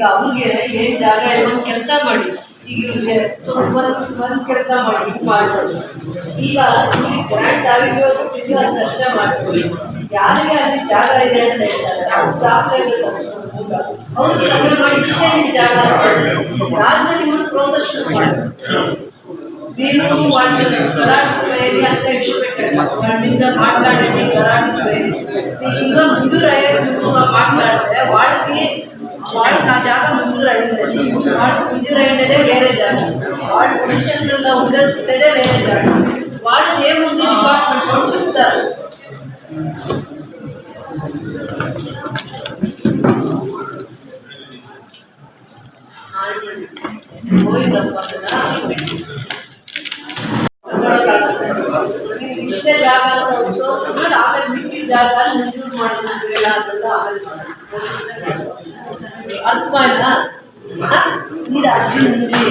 ಈಗ ಅವ್ರಿಗೆ ಏನ್ ಜಾಗ ಇದೆ ಒಂದು ಕೆಲಸ ಮಾಡಿ ಈಗ ಇವ್ರಿಗೆ ಒಂದ್ ಒಂದ್ ಕೆಲಸ ಮಾಡಿ ಇದು ಮಾಡ್ಬೋದು ಈಗ ಗ್ರ್ಯಾಂಡ್ ಆಗಿದೆಯೋ ಗೊತ್ತಿದೆಯೋ ಅದು ಚರ್ಚೆ ಮಾಡ್ಕೊಳ್ಳಿ ಯಾರಿಗೆ ಅಲ್ಲಿ ಜಾಗ ಇದೆ ಅಂತ ಹೇಳ್ತಾರೆ ಅವ್ರು ಜಾಸ್ತಿ ಅವ್ರು ಸಮಯ ಮಾಡಿ ಇಷ್ಟೇ ನಿಮ್ ಜಾಗ ಆದ್ಮೇಲೆ ಇವ್ರು ಪ್ರೋಸೆಸ್ ಶುರು ಮಾಡ್ತಾರೆ ನೀನು వాళ్ళు కరాటే ఏరియా అంతా ఇష్టపెట్టాడు వాడి మీద మాట్లాడేది కరాటే ఇంకా ముందూరు అయ్యేట్టుగా మాట్లాడితే వాడికి వాడికి ఆ జాగా ముందూరు అయింది వాడు ముందూరు అయిందే వేరే జాగా వాడు పొజిషన్లో ఉండాల్సిందే వేరే జాగా వాడు ఏముంది డిపార్ట్మెంట్ వాళ్ళు చెప్తారు పోయిందమ్మా కదా ಇಷ್ಟೇ ಜಾಗ ಅಂತ ತೋರಿಸ್ಕೊಂಡು ಆಮೇಲೆ ಮಿಕ್ಕಿದ ಜಾಗ ಮಂಜೂರು ಮಾಡ್ಕೊಂಡ್ರಿಲ್ಲ ಅದೆಲ್ಲ ಆಮೇಲೆ ಅರ್ಥ ఉంది.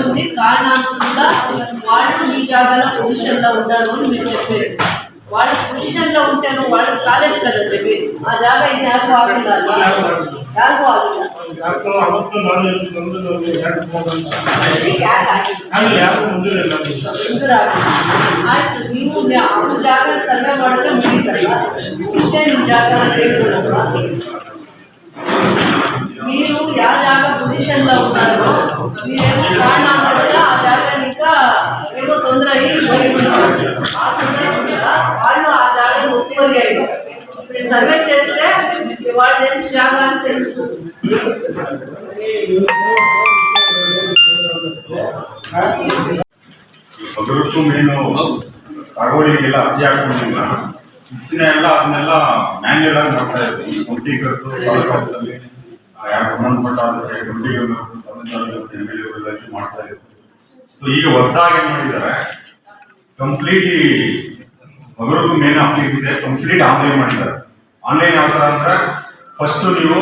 ఉంది. కారణాలు కూడా వాళ్ళు మీ జాగాలో పొజిషన్లో ఉన్నారు అని మీరు చెప్పారు వాళ్ళ పొజిషన్లో ఉంటేను వాళ్ళు కాలేదు కదా చెప్పి ఆ జాగా ఇది యాకో ఆగిందా యాకో ఆగిందా ಆಯ್ತು ನೀವು ಅವ್ರ ಜಾಗ ಸರ್ವೆ ಮಾಡಿದ್ರೆ ಮುಗೀತಲ್ಲ ಇಷ್ಟೇ ನಿಮ್ಮ ಜಾಗ ತೆಗೆದುಕೊಳ್ಳಲ್ಲ మీరు యా జాగా పొజిషన్ లో ఉన్నారు మీరేమో కారణాలు ఆ జాగా ఇంకా ఏమో తొందర అయ్యి పోయి ఆ సందర్భంలో జాగా ఒప్పుకొని అయ్యారు మీరు సర్వే చేస్తే వాళ్ళు తెలిసి జాగా అని తెలుస్తుంది ಅದರಷ್ಟು ಮೇನು ಸಾಗುವಳಿಗೆಲ್ಲ ಅರ್ಜಿ ಹಾಕೊಂಡಿಲ್ಲ ಇಷ್ಟಿನ ಎಲ್ಲ ಅದನ್ನೆಲ್ಲ ಮ್ಯಾನ್ಯಲ್ ಆಗಿ ಮಾಡ್ತಾ ಇದ್ರು ಈ ಕಮಿಟಿ ಕರೆದು ತಾಲೂಕಾದಲ್ಲಿ ಯಾರು ಸಂಬಂಧಪಟ್ಟ ಅದಕ್ಕೆ ಕಮಿಟಿಗಳು ಎಮ್ ಎಲ್ ಎಗಳೆಲ್ಲ ಮಾಡ್ತಾ ಇದ್ರು ಸೊ ಈಗ ಹೊಸದಾಗಿ ಏನ್ ಮಾಡಿದ್ದಾರೆ ಕಂಪ್ಲೀಟ್ ಮಗಳೂರು ಮೇನ್ ಆಫೀಸ್ ಇದೆ ಕಂಪ್ಲೀಟ್ ಆನ್ಲೈನ್ ಮಾಡಿದ್ದಾರೆ? ಆನ್ಲೈನ್ ಯಾವ ತರ ಅಂದ್ರೆ ಫಸ್ಟ್ ನೀವು,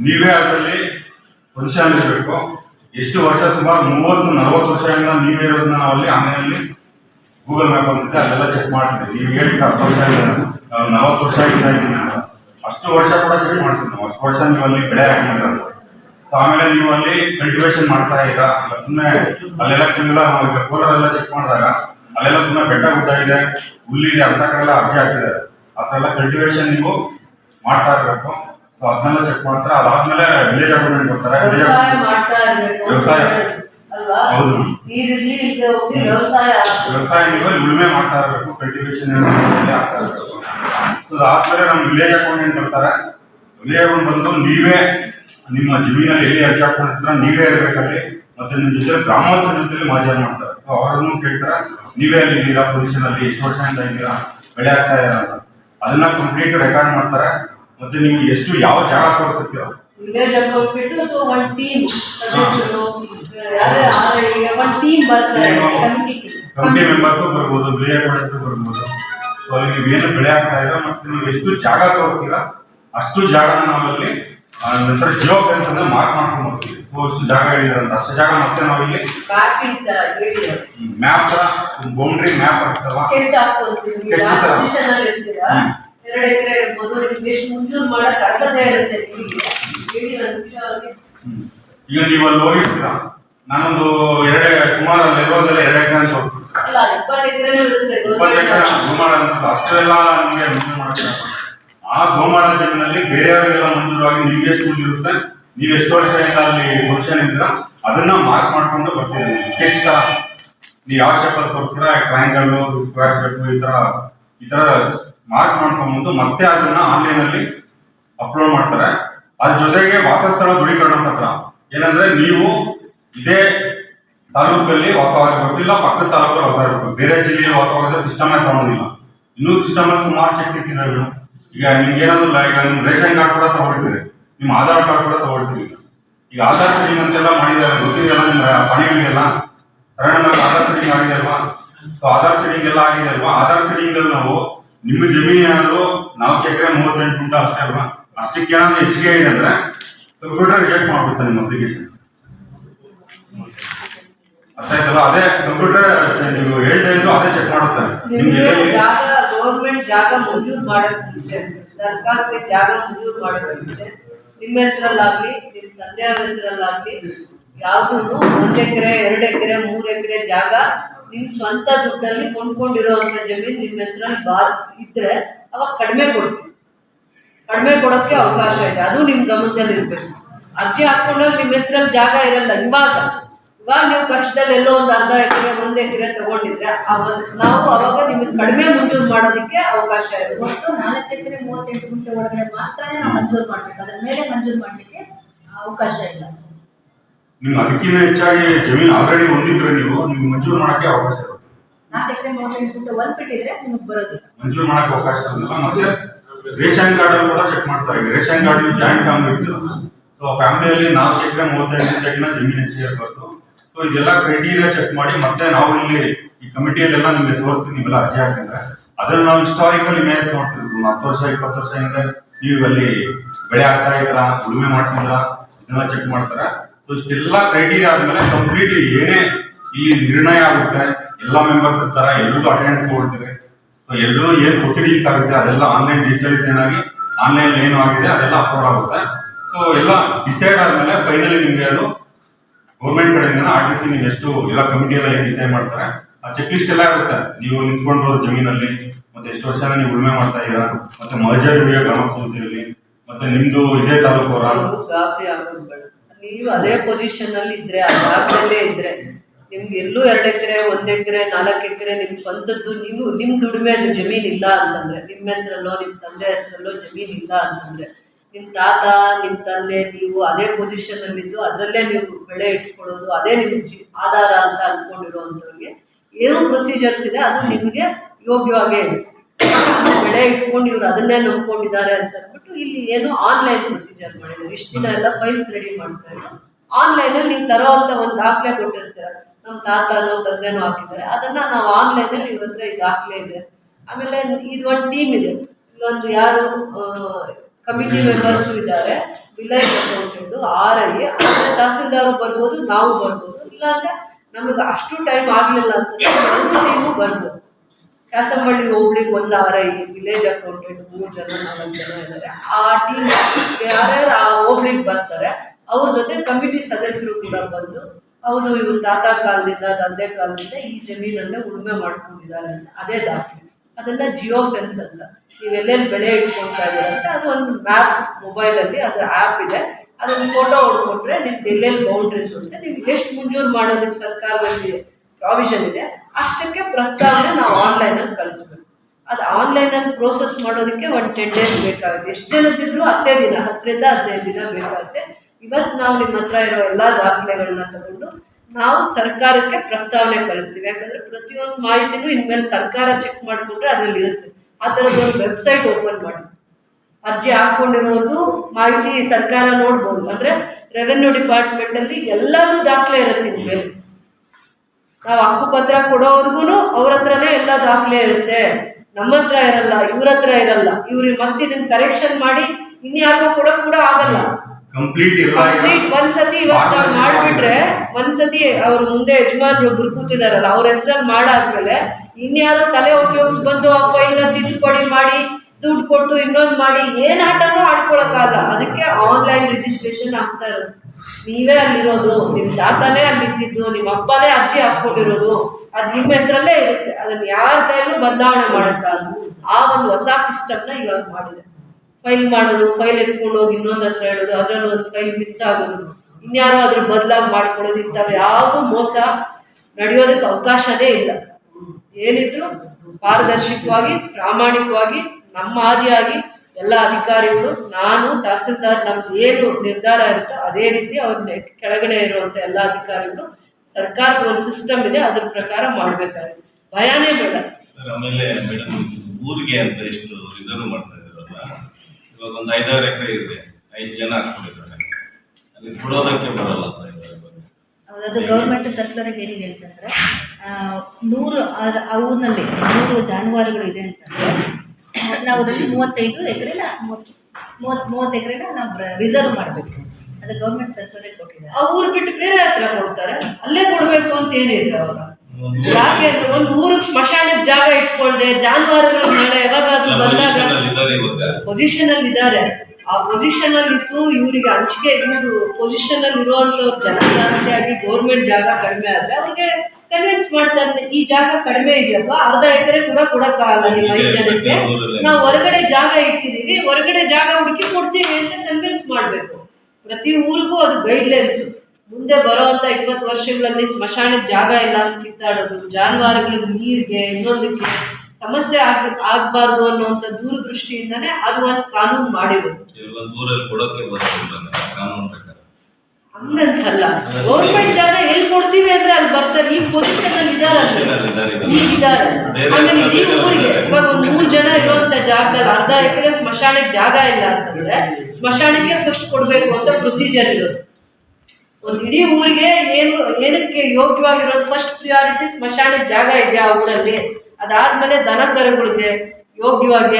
ನೀವೇ ಅದರಲ್ಲಿ ಇರಬೇಕು. ಎಷ್ಟು ವರ್ಷ, ಸುಮಾರು ಮೂವತ್ತು, ನಲವತ್ತು ವರ್ಷದಿಂದ ನೀವೇ ಇರೋದನ್ನ ನಾವು ಅಲ್ಲಿ ಆನ್ಲೈನಲ್ಲಿ ಗೂಗಲ್ ಮ್ಯಾಪ್ ಅಂತ ಅದೆಲ್ಲ ಚೆಕ್ ಮಾಡ್ತೀವಿ. ನೀವು ಹೇಳಿದ್ರೆ ಹತ್ತು ವರ್ಷ ನಾವು ನಲವತ್ತು ವರ್ಷ ಇಲ್ಲ ನಾನು. ಅಷ್ಟು ವರ್ಷ ಕೂಡ ಚೆಕ್ ಮಾಡ್ತೀವಿ ನಾವು. ಅಷ್ಟು ವರ್ಷ ನೀವು ಅಲ್ಲಿ ಬೆಳೆ So, ಆಮೇಲೆ ನೀವು ಅಲ್ಲಿ ಕಲ್ಟಿವೇಶನ್ ಮಾಡ್ತಾ ಇದ್ದೀರಾ? ಇಲ್ಲ ಸುಮ್ಮನೆ ಅಲ್ಲೆಲ್ಲ ತಿಂಗಳ ಎಲ್ಲ ಚೆಕ್ ಮಾಡಿದಾಗ ಅಲ್ಲೆಲ್ಲ ಸುಮ್ಮನೆ ಬೆಟ್ಟ ಗುಡ್ಡ ಇದೆ ಹುಲ್ಲಿದೆ ಅಂತ ಕಡೆಲ್ಲ ಅರ್ಜಿ ಹಾಕಿದ್ದಾರೆ ಆ ಥರ ಎಲ್ಲ ಕಲ್ಟಿವೇಶನ್ ನೀವು ಮಾಡ್ತಾ ಇರಬೇಕು. ಸೊ ಅದನ್ನೆಲ್ಲ ಚೆಕ್ ಮಾಡ್ತಾರೆ. ಅದಾದ್ಮೇಲೆ ವಿಲೇಜ್ ಅಗ್ರಿಮೆಂಟ್ ಕೊಡ್ತಾರೆ ವ್ಯವಸಾಯ ಹೌದು. ವ್ಯವಸಾಯ. ನೀವು ಉಳುಮೆ ಮಾಡ್ತಾ ಇರಬೇಕು. ಕಲ್ಟಿವೇಶನ್ ಆಗ್ತಾ ಇರಬೇಕು. ಸೊ ಅದಾದ್ಮೇಲೆ ನಮ್ಮ ವಿಲೇಜ್ ಅಕೌಂಟೆಂಟ್ ಬರ್ತಾರೆ. ವಿಲೇಜ್ ಅಕೌಂಟ್ ಬಂದು ನೀವೇ ನಿಮ್ಮ ಜಮೀನಲ್ಲಿ ಎಲ್ಲಿ ಅರ್ಜಿ ಹಾಕೊಂಡಿರ್ತಾರೆ ನೀವೇ ಇರ್ಬೇಕಲ್ಲಿ. ಮತ್ತೆ ನಿಮ್ಮ ಜೊತೆ ಗ್ರಾಮಸ್ಥರ ಜೊತೆ ಮಾಜಾರ್ ಮಾಡ್ತಾರೆ. ಸೊ ಅವರನ್ನು ಕೇಳ್ತಾರೆ. ನೀವೇ ಅಲ್ಲಿದ್ದೀರಾ ಪೊಸಿಷನ್ ಅಲ್ಲಿ ಎಷ್ಟು ವರ್ಷದಿಂದ ಇದ್ದೀರಾ ಬೆಳೆ ಆಗ್ತಾ ಇದೆ ಅಂತ. ಅದನ್ನ ಕಂಪ್ಲೀಟ್ ರೆಕಾರ್ಡ್ ಮಾಡ್ತಾರೆ. ಮತ್ತೆ ನೀವು ಎಷ್ಟು ಯಾವ ಜಾಗ ತೋರಿಸ್ತೀರ ವಿಲೇಜ್ ಅಥವಾ ಒಂದ್ ಟೀಮ್ ಟೀಮ್ ಬರ್ತಾರೆ ಕಮಿಟಿ ಮೆಂಬರ್ಸ್ ಬರ್ಬೋದು ವಿಲೇಜ್ ಬರ್ಬೋದು. ಸೊ ಅಲ್ಲಿ ನೀವು ಏನು ಬೆಳೆ ಆಗ್ತಾ ಇದೆ ಮತ್ತೆ ನೀವು ಎಷ್ಟು ಜಾಗ ತೋರಿಸ್ತೀರಾ? ಅಷ್ಟು ಜಾಗ ನಾವಲ್ಲಿ ನಂತರ ಜಿಯೋ ಅಂತಂದ್ರೆ ಮಾರ್ಕ್ ಮಾಡ್ಕೊಂಡು ಹೋಗ್ತೀವಿ ಜಾಗ ಹೇಳಿದ್ರಂತ. ಅಷ್ಟು ಜಾಗ ಮತ್ತೆ ನಾವಿಲ್ಲಿ ಇಲ್ಲಿ ಮ್ಯಾಪ್ ತರ ಬೌಂಡ್ರಿ ಮ್ಯಾಪ್ ಆಗ್ತಲ್ಲ ಸ್ಕೆಚ್. ಎರಡು ಎಕರೆ ಇರ್ಬೋದು ನಿಮ್ಗೆ ಎಷ್ಟು ಮುಂಚೂರು ಮಾಡಕ್ ಅರ್ಧದೇ ಇರುತ್ತೆ ಹೇಳಿ. ಈಗ ನೀವು ಅಲ್ಲಿ ಹೋಗಿರ್ತೀರ? ನಾನೊಂದು ಎರಡೇ ಸುಮಾರು ಅಲ್ಲಿ ಇರೋದೆಲ್ಲ ಎರಡು ಎಕರೆ ಅಂತ ಹೋಗ್ತೀನಿ. ಇಪ್ಪತ್ತು ಎಕರೆ ಇರುತ್ತೆ ಅಂತ. ಅಷ್ಟೆಲ್ಲ ನಿಮಗೆ ಮಂಜೂರು ಮಾಡಕ್ಕೆ ಆ ಗೋಮಾಳ ಜಮೀನಲ್ಲಿ ಬೇರೆಯವರಿಗೆಲ್ಲ ಮಂಜೂರಾಗಿ ನಿಮ್ಗೆ ಎಷ್ಟು ಇರುತ್ತೆ. ನೀವು ಎಷ್ಟು ವರ್ಷದಿಂದ ಅಲ್ಲಿ ಇದ್ದೀರಾ? ಅದನ್ನ ಮಾರ್ಕ್ ಮಾಡ್ಕೊಂಡು ಬರ್ತೀರಿ. ಸ್ಕೆಚ್ ತರ. ನೀವು ಯಾವ ಶೇಪ್ ಅಲ್ಲಿ ತೋರಿಸ್ತೀರಾ ಟ್ರಯಾಂಗಲ್ ಸ್ಕ್ವೇರ್ ಶೇಪ್ ಈ ತರ ಈ ತರ ಮಾರ್ಕ್ ಮಾಡ್ಕೊಂಡ್ಬಂದು ಮತ್ತೆ ಅದನ್ನ ಆನ್ಲೈನ್ ಅಲ್ಲಿ ಅಪ್ಲೋಡ್ ಮಾಡ್ತಾರೆ. ಅದ್ರ ಜೊತೆಗೆ ವಾಸಸ್ಥಳ ದೃಢೀಕರಣ ಪತ್ರ. ಏನಂದ್ರೆ ನೀವು ಇದೇ ತಾಲೂಕಲ್ಲಿ ವಾಸವಾಗಿರ್ಬೇಕು ಇಲ್ಲ, ಪಕ್ಕದ ತಾಲೂಕಲ್ಲಿ ವಾಸವಾಗಿರ್ಬೇಕು ಬೇರೆ ಜಿಲ್ಲೆಯಲ್ಲಿ ವಾಸವಾಗಿದ್ರೆ ಸಿಸ್ಟಮ್ ತಗೊಂಡಿಲ್ಲ. ಇನ್ನೂ ಸಿಸ್ಟಮ್ ಅಲ್ಲಿ ಸುಮಾರು ಚೆಕ್ ಸಿಕ್ಕಿದ್ದಾರೆ. ಈಗ ನಿಮ್ಗೆ ಏನಾದ್ರು ಲೈಕ್ ಈಗ ನಿಮ್ ರೇಷನ್ ಕಾರ್ಡ್ ಕೂಡ ತಗೊಳ್ತೀರಿ. ನಿಮ್ ಆಧಾರ್ ಕಾರ್ಡ್ ಕೂಡ ತಗೊಳ್ತೀರಿ. ಈಗ ಆಧಾರ್ ಕಾರ್ಡಿಂಗ್ ಅಂತೆಲ್ಲ ಮಾಡಿದ್ದಾರೆ ಗೊತ್ತಿದೆಯಲ್ಲ ನಿಮ್ಮ ಮನೆಗಳಿಗೆಲ್ಲ ಆಧಾರ್ ಕಾರ್ಡಿಂಗ್ ಆಗಿದೆ ಅಲ್ವಾ? ಸೊ ಆಧಾರ್ ಕಾರ್ಡಿಂಗ್ ಎಲ್ಲ ಆಗಿದೆ ಅಲ್ವಾ? ಆಧಾರ್ ಕಾರ್ಡಿಂಗ್ ಅಲ್ಲಿ ನಾವು ನಿಮ್ಮ ಜಮೀನು ಏನಾದ್ರು ನಾಲ್ಕು ಎಕರೆ ಮೂವತ್ತೆಂಟು ಗುಂಟ ಅಷ್ಟೇ ಅಲ್ವಾ? ಅಷ್ಟಕ್ಕೆ ಏನಾದ್ರು ಹೆಚ್ಚಿಗೆ ಇದೆ ಅಂದ್ರೆ ಕಂಪ್ಯೂಟರ್ ರಿಜೆಕ್ಟ್ ಮಾಡ್ಬಿಡ್ತಾರೆ ನಿಮ್ಮ ಅಪ್ಲಿಕೇಶನ್ ಅರ್ಥ ಆಯ್ತಲ್ಲ? ಅದೇ ಕಂಪ್ಯೂಟರ್ ನೀವು ಹೇಳ್ತಾ ಇದ್ರು ಅದೇ ಚೆಕ್ ಮಾಡುತ್ತಾರೆ. ನಿಮ್ ನಿಮ್ಗೆ ಗೌರ್ಮೆಂಟ್ ಜಾಗ ಮಂಜೂರು ಮಾಡೋಕ್ಕಿಂತ ಸರ್ಕಾರಕ್ಕೆ ಜಾಗ ಮಂಜೂರು ಮುಂಚೆ ನಿಮ್ಮ ಹೆಸರಲ್ಲಾಗ್ಲಿ, ನಿಮ್ಮ ತಂದೆಯವ್ರ ಹೆಸರಲ್ಲಾಗ್ಲಿ ಯಾವ್ದು ಒಂದ್ ಎಕರೆ, ಎರಡು ಎಕರೆ, ಮೂರ್ ಎಕರೆ ಜಾಗ ನಿಮ್ ಸ್ವಂತ ದುಡ್ಡಲ್ಲಿ ಕೊಂಡ್ಕೊಂಡಿರುವಂತ ಜಮೀನ್ ನಿಮ್ಮ ಹೆಸರಲ್ಲಿ ಬಾ ಇದ್ರೆ ಅವಾಗ ಕಡಿಮೆ ಕೊಡ್ತೀವಿ ಕಡಿಮೆ ಕೊಡೋಕ್ಕೆ ಅವಕಾಶ ಇದೆ. ಅದು ನಿಮ್ ಗಮನದಲ್ಲಿ ಇರ್ಬೇಕು ಅರ್ಜಿ ಹಾಕೊಂಡಾಗ ನಿಮ್ಮ ಹೆಸರಲ್ಲಿ ಜಾಗ ಇರಲ್ಲ. ಇವಾಗ ಇವಾಗ ನೀವು ಕಷ್ಟದಲ್ಲಿ ಎಲ್ಲೋ ಒಂದು ಅರ್ಧ ಎಕರೆ ಒಂದ್ ಎಕರೆ ತಗೊಂಡಿದ್ರೆ ನಾವು ಅವಾಗ ನಿಮಗೆ ಕಡಿಮೆ ಮಂಜೂರು ಮಾಡೋದಕ್ಕೆ ಅವಕಾಶ ಇದೆ. ಒಟ್ಟು ನಾಲ್ಕು ಎಕರೆ ಮೂವತ್ತೆಂಟು ಗುಂಟೆ ಒಳಗಡೆ ಮಾತ್ರನೇ ನಾವು ಮಂಜೂರು ಮಾಡ್ಬೇಕು. ಅದ್ರ ಮೇಲೆ ಮಂಜೂರು ಮಾಡ್ಲಿಕ್ಕೆ ಅವಕಾಶ ಇಲ್ಲ. ನಿಮ್ಗೆ ಅದಕ್ಕಿಂತ ಹೆಚ್ಚಾಗಿ ಜಮೀನು ಆಲ್ರೆಡಿ ಹೊಂದಿದ್ರೆ ನೀವು ನಿಮ್ಗೆ ಮಂಜೂರು ಮಾಡಕ್ಕೆ ಅವಕಾಶ ಇರುತ್ತೆ. ನಾಲ್ಕು ಎಕರೆ ಮೂವತ್ತೆಂಟು ಗುಂಟೆ ಒಂದ್ ಬಿಟ್ಟಿದ್ರೆ ನಿಮಗೆ ಬರೋದಿಲ್ಲ. ಮಂಜೂರು ಮಾಡಕ್ಕೆ ಅವಕಾಶ ಇರೋದಿಲ್ಲ. ಮತ್ತೆ ರೇಷನ್ ಕಾರ್ಡ್ ಕೂಡ ಚೆಕ್ ಮಾಡ್ತಾರೆ. ರೇಷನ್ ಕಾರ್ಡ್ ಜಾಯಿಂಟ್ ಫ್ಯಾಮಿಲಿ ಇರ್ತೀರಲ್ಲ ಸೊ ಫ್ಯಾಮಿಲಿಯಲ್ಲಿ ನಾಲ್ಕು ಎಕರೆ ಮೂವತ್ತೈದು ಎಕರೆಗಿನ ಜಮೀನು ಹೆಚ್ಚಿಗೆ ಸೊ ಇದೆಲ್ಲ ಕ್ರೈಟೀರಿಯಾ ಚೆಕ್ ಮಾಡಿ ಮತ್ತೆ ನಾವು ಇಲ್ಲಿ ಈ ಕಮಿಟಿಯಲ್ಲೆಲ್ಲ ನಿಮಗೆ ತೋರಿಸ್ತೀವಿ, ನೀವೆಲ್ಲ ಅರ್ಜಿ ಹಾಕಿದ್ರೆ. ಅದನ್ನ ನಾವು ಹಿಸ್ಟಾರಿಕಲ್ ಇಮೇಜ್ ನೋಡ್ತಿದ್ವಿ ಹತ್ತು ವರ್ಷ, ಇಪ್ಪತ್ತು ವರ್ಷ ಹಿಂದೆ ನೀವು ಅಲ್ಲಿ ಬೆಳೆ ಆಗ್ತಾ ಇದ್ರ ಉಳುಮೆ ಮಾಡ್ತಿದ್ರ ಇದೆಲ್ಲ ಚೆಕ್ ಮಾಡ್ತಾರೆ. ಸೊ ಇಷ್ಟೆಲ್ಲ ಕ್ರೈಟೀರಿಯಾ ಆದ್ಮೇಲೆ ಕಂಪ್ಲೀಟ್ ಏನೇ ಇಲ್ಲಿ ನಿರ್ಣಯ ಆಗುತ್ತೆ, ಎಲ್ಲ ಮೆಂಬರ್ಸ್ ಇರ್ತಾರೆ ಎಲ್ಲರೂ ಅಟೆಂಡ್ ಕೊಡ್ತೀವಿ. ಸೊ ಎಲ್ಲರೂ ಏನ್ ಪ್ರೊಸೀಡಿಂಗ್ಸ್ ಆಗುತ್ತೆ ಅದೆಲ್ಲ ಆನ್ಲೈನ್ ಡೀಟೇಲ್ಸ್ ಆಗಿ ಆನ್ಲೈನ್ ಏನು ಆಗಿದೆ, ಅದೆಲ್ಲ ಅಪ್ಲೋಡ್ ಆಗುತ್ತೆ. ಸೊ ಎಲ್ಲ ಡಿಸೈಡ್ ಆದ್ಮೇಲೆ ಫೈನಲಿ ನಿಮ್ಗೆ ಅದು ಗೌರ್ಮೆಂಟ್ ಕಡೆಯಿಂದ ಆರ್ ಟಿ ನೀವು ಎಷ್ಟು ಎಲ್ಲ ಕಮಿಟಿ ಎಲ್ಲ ಡಿಸೈಡ್ ಮಾಡ್ತಾರೆ? ಆ ಚೆಕ್ ಲಿಸ್ಟ್ ಎಲ್ಲ ಇರುತ್ತೆ. ನೀವು ನಿಂತ್ಕೊಂಡು ಜಮೀನಲ್ಲಿ, ಮತ್ತೆ ಎಷ್ಟು ವರ್ಷ ನೀವು ಉಳುಮೆ ಮಾಡ್ತಾ ಇದ್ದೀರಾ, ಮತ್ತೆ ಮರ್ಜರ್ ಗ್ರಾಮ ಸಮಿತಿಯಲ್ಲಿ ಮತ್ತೆ ನಿಮ್ದು ಇದೇ ತಾಲೂಕು ಅವರ ನೀವು ಅದೇ ಪೊಸಿಷನ್ ಅಲ್ಲಿ ಇದ್ರೆ, ಆ ಜಾಗದಲ್ಲೇ ಇದ್ರೆ, ನಿಮ್ಗೆ ಎಲ್ಲೂ ಎರಡು ಎಕರೆ, ಒಂದ್ ಎಕರೆ, ನಾಲ್ಕು ಎಕರೆ ನಿಮ್ ಸ್ವಂತದ್ದು, ನೀವು ನಿಮ್ ದುಡಿಮೆ ಜಮೀನ್ ಇಲ್ಲ ಅಂತಂದ್ರೆ, ನಿಮ್ಮ ಹೆಸರಲ್ಲೋ, ನಿಮ್ ತಂದೆ ಹೆಸರಲ್ಲೋ ಜಮೀನ್ ಇಲ್ಲ ಅಂತಂದ್ರೆ ನಿಮ್ ತಾತ, ನಿಮ್ ತಂದೆ, ನೀವು ಅದೇ ಪೊಸಿಷನ್ ಅಲ್ಲಿ ಇದ್ದು ಅದರಲ್ಲೇ ನೀವು ಬೆಳೆ ಇಟ್ಕೊಳ್ಳೋದು, ಅದೇ ನಿಮ್ ಆಧಾರ ಅಂತ ಅನ್ಕೊಂಡಿರುವಂತವ್ರಿಗೆ ಏನು ಪ್ರೊಸೀಜರ್ಸ್ ಇದೆ, ಅದು ನಿಮ್ಗೆ ಯೋಗ್ಯವಾಗೇ ಇದೆ. ಬೆಳೆ ಇಟ್ಕೊಂಡು ಇವ್ರು ಅದನ್ನೇ ನಂಬ್ಕೊಂಡಿದ್ದಾರೆ ಅಂತ ಅಂದ್ಬಿಟ್ಟು ಇಲ್ಲಿ ಏನು ಆನ್ಲೈನ್ ಪ್ರೊಸೀಜರ್ ಮಾಡಿದ್ದಾರೆ. ಇಷ್ಟು ದಿನ ಎಲ್ಲ ಫೈಲ್ಸ್ ರೆಡಿ ಮಾಡ್ತಾ ಇದ್ರು. ಆನ್ಲೈನ್ ಅಲ್ಲಿ ನೀವು ತರೋ ಅಂತ ಒಂದು ದಾಖಲೆ ಕೊಟ್ಟಿರ್ತಾರೆ. ನಮ್ಮ ತಾತನೋ, ತಂದೆನೋ ಹಾಕಿದ್ದಾರೆ. ಅದನ್ನ ನಾವು ಆನ್ಲೈನ್ ಅಲ್ಲಿ ಇವ್ರ ಹತ್ರ ಈ ದಾಖಲೆ ಇದೆ. ಆಮೇಲೆ ಇದು ಒಂದು ಟೀಮ್ ಇದೆ. ಇಲ್ಲೊಂದು ಯಾರು ಕಮಿಟಿ ಮೆಂಬರ್ಸ್ ಇದ್ದಾರೆ. Village accountant R I tahsildar ಬರ್ಬೋದು, ನಾವು ಬರ್ಬೋದು. ಇಲ್ಲಾಂದ್ರೆ ನಮಗೆ ಅಷ್ಟು ಟೈಮ್ ಆಗ್ಲಿಲ್ಲ ಅಂತಂದ್ರೆ ಎರಡು ಟೀಮು ಬರ್ಬೋದು. ಕ್ಯಾಸಂಬಳ್ಳಿ ಹೋಗ್ಲಿಕ್ಕೆ ಒಂದು ಆರ್ ಐ ವಿಲೇಜ್ ಅಕೌಂಟೆಂಟ್ ಮೂರು ಜನ, ನಾಲ್ಕು ಜನ ಇದ್ದಾರೆ. ಆ ಟೀಮ್ ಯಾರ್ಯಾರು ಆ ಹೋಗ್ಲಿಕ್ಕೆ ಬರ್ತಾರೆ, ಅವ್ರ ಜೊತೆ ಕಮಿಟಿ ಸದಸ್ಯರು ಕೂಡ ಬಂದು ಅವರು ಇವ್ರ ತಾತ ಕಾಲದಿಂದ, ತಂದೆ ಕಾಲದಿಂದ ಈ ಜಮೀನಲ್ಲೇ ಉಳುಮೆ ಮಾಡ್ಕೊಂಡಿದ್ದಾರೆ ಅಂತ. ಅದೇ ದಾಖಲೆ. ಅದೆಲ್ಲ ಜಿಯೋ ಫೆನ್ಸ್ ಅಂತ. ನೀವು ಎಲ್ಲೆಲ್ಲಿ ಬೆಳೆ ಇಟ್ಕೊಳ್ತಾ ಇದ್ದೀರ ಅಂತ ಅದು ಒಂದು ಮ್ಯಾಪ್ ಮೊಬೈಲಲ್ಲಿ ಅದ್ರ ಆ್ಯಪ್ ಇದೆ. ಅದನ್ನ ಫೋಟೋ ಹೊಡ್ಕೊಟ್ರೆ ನಿಮ್ಗೆ ಎಲ್ಲೆಲ್ಲಿ ಬೌಂಡ್ರೀಸ್ ಉಂಟು ನಿಮ್ಗೆ ಎಷ್ಟು ಮಂಜೂರು ಮಾಡೋದಕ್ಕೆ ಸರ್ಕಾರದಲ್ಲಿ ಪ್ರಾವಿಷನ್ ಇದೆ, ಅಷ್ಟಕ್ಕೆ ಪ್ರಸ್ತಾವನೆ ನಾವು ಆನ್ಲೈನ್ ಅಲ್ಲಿ ಕಳಿಸ್ಬೇಕು. ಅದು ಆನ್ಲೈನ್ ಅಲ್ಲಿ ಪ್ರೋಸೆಸ್ ಮಾಡೋದಕ್ಕೆ ಒಂದು ಟೆನ್ ಡೇಸ್ ಬೇಕಾಗುತ್ತೆ. ಎಷ್ಟು ಜನದಿದ್ರು ಹತ್ತೇ ದಿನ, ಹತ್ತರಿಂದ ಹದಿನೈದು ದಿನ ಬೇಕಾಗುತ್ತೆ. ಇವತ್ತು ನಾವು ನಿಮ್ಮ ಹತ್ರ ಇರೋ ಎಲ್ಲಾ ದಾಖಲೆಗಳನ್ನ ತಗೊಂಡು ನಾವು ಸರ್ಕಾರಕ್ಕೆ ಪ್ರಸ್ತಾವನೆ ಕಳಿಸ್ತೀವಿ ಯಾಕಂದ್ರೆ ಪ್ರತಿಯೊಂದು ಮಾಹಿತಿನೂ ಇನ್ಮೇಲೆ ಸರ್ಕಾರ ಚೆಕ್ ಮಾಡಿಕೊಂಡ್ರೆ ಅದ್ರಲ್ಲಿ ಇರುತ್ತೆ ಆ ಥರದ ಒಂದು ವೆಬ್ಸೈಟ್ ಓಪನ್ ಮಾಡಿ. ಅರ್ಜಿ ಹಾಕೊಂಡಿರೋದು ಮಾಹಿತಿ ಸರ್ಕಾರ ನೋಡ್ಬೋದು. ಅಂದ್ರೆ ರೆವೆನ್ಯೂ ಡಿಪಾರ್ಟ್ಮೆಂಟ್ ಅಲ್ಲಿ ಎಲ್ಲರೂ ದಾಖಲೆ ಇರುತ್ತೆ ಇನ್ಮೇಲೆ. ನಾವು ಹಕ್ಕುಪತ್ರ ಕೊಡೋವರ್ಗು ಅವ್ರ ಹತ್ರನೇ ಎಲ್ಲ ದಾಖಲೆ ಇರುತ್ತೆ. ನಮ್ಮ ಹತ್ರ ಇರಲ್ಲ, ಇವ್ರ ಹತ್ರ ಇರಲ್ಲ. ಇವ್ರಿಗೆ ಮತ್ತೆ ಇದನ್ನ ಕರೆಕ್ಷನ್ ಮಾಡಿ ಇನ್ಯಾರಿಗೂ ಕೊಡೋಕ್ ಕೂಡ ಆಗಲ್ಲ. ಕಂಪ್ಲೀಟ್ ಎಲ್ಲ ಕಂಪ್ಲೀಟ್ ಒಂದ್ಸತಿ ಇವತ್ತು ನಾವು ಮಾಡ್ಬಿಟ್ರೆ ಒಂದ್ಸತಿ ಅವ್ರ ಮುಂದೆ ಯಜಮಾನ್ರು ಒಬ್ರು ಕೂತಿದಾರಲ್ಲ ಅವ್ರ ಹೆಸರಲ್ಲಿ ಮಾಡಾದ್ಮೇಲೆ ಇನ್ಯಾರೋ ತಲೆ ಉಪಯೋಗಿಸಿ ಬಂದು ಆ ಫೈಲ್ ತಿದ್ದುಪಡಿ ಮಾಡಿ ದುಡ್ಡು ಕೊಟ್ಟು ಇನ್ನೊಂದು ಮಾಡಿ ಏನ್ ಆಟನೂ ಆಡ್ಕೊಳಕ್ಕಾಗಲ್ಲ. ಅದಕ್ಕೆ ಆನ್ಲೈನ್ ರಿಜಿಸ್ಟ್ರೇಷನ್ ಆಗ್ತಾ ಇರೋದು. ನೀವೇ ಅಲ್ಲಿರೋದು ನಿಮ್ ತಾತನೇ ಅಲ್ಲಿದ್ದಿದ್ದು ನಿಮ್ ಅಪ್ಪನೇ ಅಜ್ಜಿ ಹಾಕೊಂಡಿರೋದು ಅದ್ ನಿಮ್ಮ ಹೆಸರಲ್ಲೇ ಇರುತ್ತೆ. ಅದನ್ನ ಯಾರ ಕೈಲೂ ಬದಲಾವಣೆ ಮಾಡಕ್ಕಾಗಲ್ಲ. ಆ ಒಂದು ಹೊಸ ಸಿಸ್ಟಮ್ನ ಇವಾಗ ಮಾಡಿದೆ. ಫೈಲ್ ಮಾಡೋದು, ಫೈಲ್ ಎತ್ಕೊಂಡು ಹೋಗಿ ಇನ್ನೊಂದ್ ಹತ್ರ ಹೇಳೋದು, ಅದ್ರಲ್ಲಿ ಒಂದು ಫೈಲ್ ಮಿಸ್ ಆಗೋದು. ಇನ್ಯಾರೋ ಅದ್ರ ಬದಲಾಗಿ ಮಾಡ್ಕೊಳ್ಳೋದು ಇಂಥವು ಯಾವ ಮೋಸ ನಡೆಯೋದಕ್ಕೆ ಅವಕಾಶನೇ ಇಲ್ಲ. ಏನಿದ್ರು ಪಾರದರ್ಶಕವಾಗಿ, ಪ್ರಾಮಾಣಿಕವಾಗಿ, ನಮ್ಮ ಆದಿಯಾಗಿ ಎಲ್ಲ ಅಧಿಕಾರಿಗಳು, ನಾನು, ತಹಸೀಲ್ದಾರ್, ನಮ್ದು ಏನು ನಿರ್ಧಾರ ಇರುತ್ತೋ ಅದೇ ರೀತಿ ಅವ್ರ ಕೆಳಗಡೆ ಇರುವಂತ ಎಲ್ಲ ಅಧಿಕಾರಿಗಳು, ಸರ್ಕಾರದ ಒಂದು ಸಿಸ್ಟಮ್ ಇದೆ, ಅದ್ರ ಪ್ರಕಾರ ಮಾಡ್ಬೇಕಾದ್ರೆ ಭಯನೇ ಬೇಡ. ಆಮೇಲೆ ಊರಿಗೆ ಅಂತ ಎಷ್ಟು ರಿಸರ್ವ್ ಮಾಡ್ತಾ ಇದಾರಲ್ಲ ಇವಾಗ ಒಂದು ಐದಾರು ಎಕರೆ ಇದೆ. ಐದು ಜನ ಹಾಕೊಂಡಿದ್ದಾರೆ ಅಲ್ಲಿ ಕೊಡೋದಕ್ಕೆ ಬರಲ್ಲ ಅಂತ ಇದ್ದಾರೆ. ಅದು ಗೌರ್ಮೆಂಟ್ ಸರ್ಕಾರ ಏನಿದೆ ಅಂತಂದ್ರೆ ಆ, ನೂರು ಆ- ಊರಿನಲ್ಲಿ ನೂರು ಜಾನುವಾರುಗಳು ಇದೆ ಅಂತಂದ್ರೆ ನಾವು ಅದರಲ್ಲಿ ಮೂವತ್ತೈದು ಎಕರೆನ ಮೂವತ್ತು ಮೂವತ್ ಮೂವತ್ತು ಎಕರೆನ ನಾವು ರಿಸರ್ವ್ ಮಾಡಬೇಕು. ಅದು ಗೌರ್ಮೆಂಟ್ ಸರ್ಕಾರ ಕೊಟ್ಟಿದೆ ಆ ಊರ್ ಬಿಟ್ಟು ಬೇರೆ ಹತ್ರ ಕೊಡ್ತಾರೆ. ಅಲ್ಲೇ ಕೊಡ್ಬೇಕು ಅಂತ ಏನಿದೆ ಅವಾಗ? ಯಾಕೆ ಅಂದ್ರೆ ಒಂದು ಊರಿಗೆ ಸ್ಮಶಾನಕ್ಕೆ ಜಾಗ ಇಟ್ಕೊಳ್ದೆ ಜಾನುವಾರುಗಳು ನಾಳೆ ಯಾವಾಗಾದ್ರೂ ಬಂದಾಗ ಪೊಸಿಷನ್ ಅಲ್ಲಿ ಇದ್ದಾರೆ ಆ ಪೊಸಿಷನ್ ಅಲ್ಲಿ ಇದ್ದು ಇವರಿಗೆ ಹಂಚಿಕೆ ಇವರು ಪೊಸಿಷನ್ ಅಲ್ಲಿ ಇರುವಂತವ್ರು ಜನ ಜಾಸ್ತಿ ಆಗಿ ಗೌರ್ಮೆಂಟ್ ಜಾಗ ಕಡಿಮೆ ಆದ್ರೆ ಅವ್ರಿಗೆ ಕನ್ವಿನ್ಸ್ ಮಾಡ್ತಾರೆ. ಈ ಜಾಗ ಕಡಿಮೆ ಇದೆಯಲ್ವಾ ಅರ್ಧ ಎಕರೆ ಕೂಡ ಕೊಡಕ್ಕಾಗಲ್ಲ ನಿಮ್ಮ ಐದು ಜನಕ್ಕೆ. ನಾವು ಹೊರಗಡೆ ಜಾಗ ಇಟ್ಟಿದೀವಿ ಹೊರಗಡೆ ಜಾಗ ಹುಡುಕಿ ಕೊಡ್ತೀವಿ ಅಂತ ಕನ್ವಿನ್ಸ್ ಮಾಡ್ಬೇಕು. ಪ್ರತಿ ಊರಿಗೂ ಅದು ಗೈಡ್ಲೈನ್ಸ್ ಮುಂದೆ ಬರುವಂತ ಇಪ್ಪತ್ತು ವರ್ಷಗಳಲ್ಲಿ ಸ್ಮಶಾನಕ್ಕೆ ಜಾಗ ಇಲ್ಲ ಅಂತ ಕಿತ್ತಾಡೋದು ಜಾನುವಾರುಗಳಿಗೆ ನೀರಿಗೆ ಇನ್ನೊಂದಕ್ಕೆ ಸಮಸ್ಯೆ ಆಗ ಆಗ್ಬಾರ್ದು ಅನ್ನುವಂತ ದೂರದೃಷ್ಟಿಯಿಂದಾನೇ ಅದು ಒಂದು ಕಾನೂನು ಮಾಡಿರೋದು. ಹಂಗಂತಲ್ಲ ಗೌರ್ಮೆಂಟ್ ಜಾಗ ಎಲ್ಲಿ ಕೊಡ್ತೀವಿ ಅಂದ್ರೆ ಅಲ್ಲಿ ಬರ್ತಾರೆ. ಈ ಪೊಸಿಷನ್ ಅಲ್ಲಿ ಇದಾರೆ ಈಗ. ಆಮೇಲೆ ಇಡೀ ಊರಿಗೆ ಇವಾಗ ಒಂದ್ ಮೂರ್ ಜನ ಇರುವಂತ ಜಾಗದಲ್ಲಿ ಅರ್ಧ ಎಕರೆ ಸ್ಮಶಾನಕ್ಕೆ ಜಾಗ ಇಲ್ಲ ಅಂತಂದ್ರೆ ಸ್ಮಶಾನಕ್ಕೆ ಫಸ್ಟ್ ಕೊಡ್ಬೇಕು ಅಂತ ಪ್ರೊಸೀಜರ್ ಇರೋದು. ಒಂದ್ ಇಡೀ ಊರಿಗೆ ಏನು ಏನಕ್ಕೆ ಯೋಗ್ಯವಾಗಿರೋದು ಫಸ್ಟ್ ಪ್ರಿಯಾರಿಟಿ ಸ್ಮಶಾನ ಜಾಗ ಇದೆ ಆ ಊರಲ್ಲಿ? ಅದಾದ್ಮೇಲೆ ದನ ಕರುಗಳಿಗೆ ಯೋಗ್ಯವಾಗಿ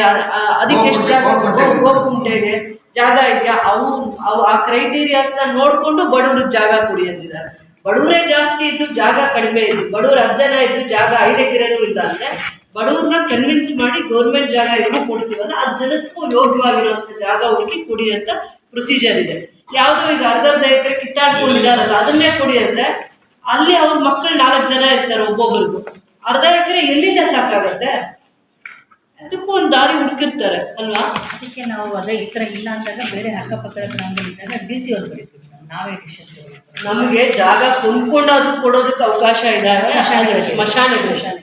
ಅದಕ್ಕೆ ಎಷ್ಟು ಜಾಗ ಗೋ- ಗೋಕುಂಟೆಗೆ ಜಾಗ ಇದೆಯಾ? ಅವು ಅವು ಆ ಕ್ರೈಟೀರಿಯಾಸ್ನ ನೋಡ್ಕೊಂಡು ಬಡವ್ರಿಗೆ ಜಾಗ ಕುಡಿಯೋದಿದ್ದಾರೆ ಬಡವರೇ ಜಾಸ್ತಿ ಇದ್ದು ಜಾಗ ಕಡಿಮೆ ಇದ್ದು ಬಡವರು ಹತ್ತು ಜನ ಇದ್ದು ಜಾಗ ಐದು ಎಕರೆನೂ ಇಲ್ಲ ಅಂದ್ರೆ ಬಡವ್ರನ್ನ ಕನ್ವಿನ್ಸ್ ಮಾಡಿ ಗೌರ್ಮೆಂಟ್ ಜಾಗ ಇವ್ರು ಕೊಡ್ತೀವಲ್ಲ ಆ ಜನಕ್ಕೂ ಯೋಗ್ಯವಾಗಿರುವಂತ ಜಾಗ ಹುಡುಕಿ ಕೊಡಿ ಅಂತ ಪ್ರೊಸೀಜರ್ ಇದೆ. ಯಾವ್ದು ಈಗ ಅರ್ಧ ಅರ್ಧ ಎಕರೆ ಕಿತ್ತಾಡ್ಕೊಂಡಿದಾರಲ್ಲ ಅದನ್ನೇ ಕೊಡಿ ಅಂದ್ರೆ ಅಲ್ಲಿ ಅವ್ರ ಮಕ್ಕಳು ನಾಲ್ಕು ಜನ ಇರ್ತಾರೆ ಒಬ್ಬೊಬ್ರಿಗೂ. ಅರ್ಧ ಎಕರೆ ಎಲ್ಲಿಂದ ಸಾಕಾಗತ್ತೆ? ಅದಕ್ಕೂ ಒಂದು ದಾರಿ ಹುಡುಕಿರ್ತಾರೆ ಅಲ್ವಾ? ಅದಕ್ಕೆ ನಾವು ಅದೇ ಈ ಥರ ಇಲ್ಲ ಅಂದಾಗ ಬೇರೆ ಅಕ್ಕಪಕ್ಕದ ಗ್ರಾಮದಲ್ಲಿದ್ದಾಗ ಡಿ ಸಿ ಅವ್ರು ಬರೀತೀವಿ ನಾವು. ಡಿಶನ್ ನಮಗೆ ಜಾಗ ಕೊಂಡ್ಕೊಂಡು ಅದು ಕೊಡೋದಕ್ಕೆ ಅವಕಾಶ ಇದೆ ಸ್ಮಶಾನ ಸ್ಮಶಾನ.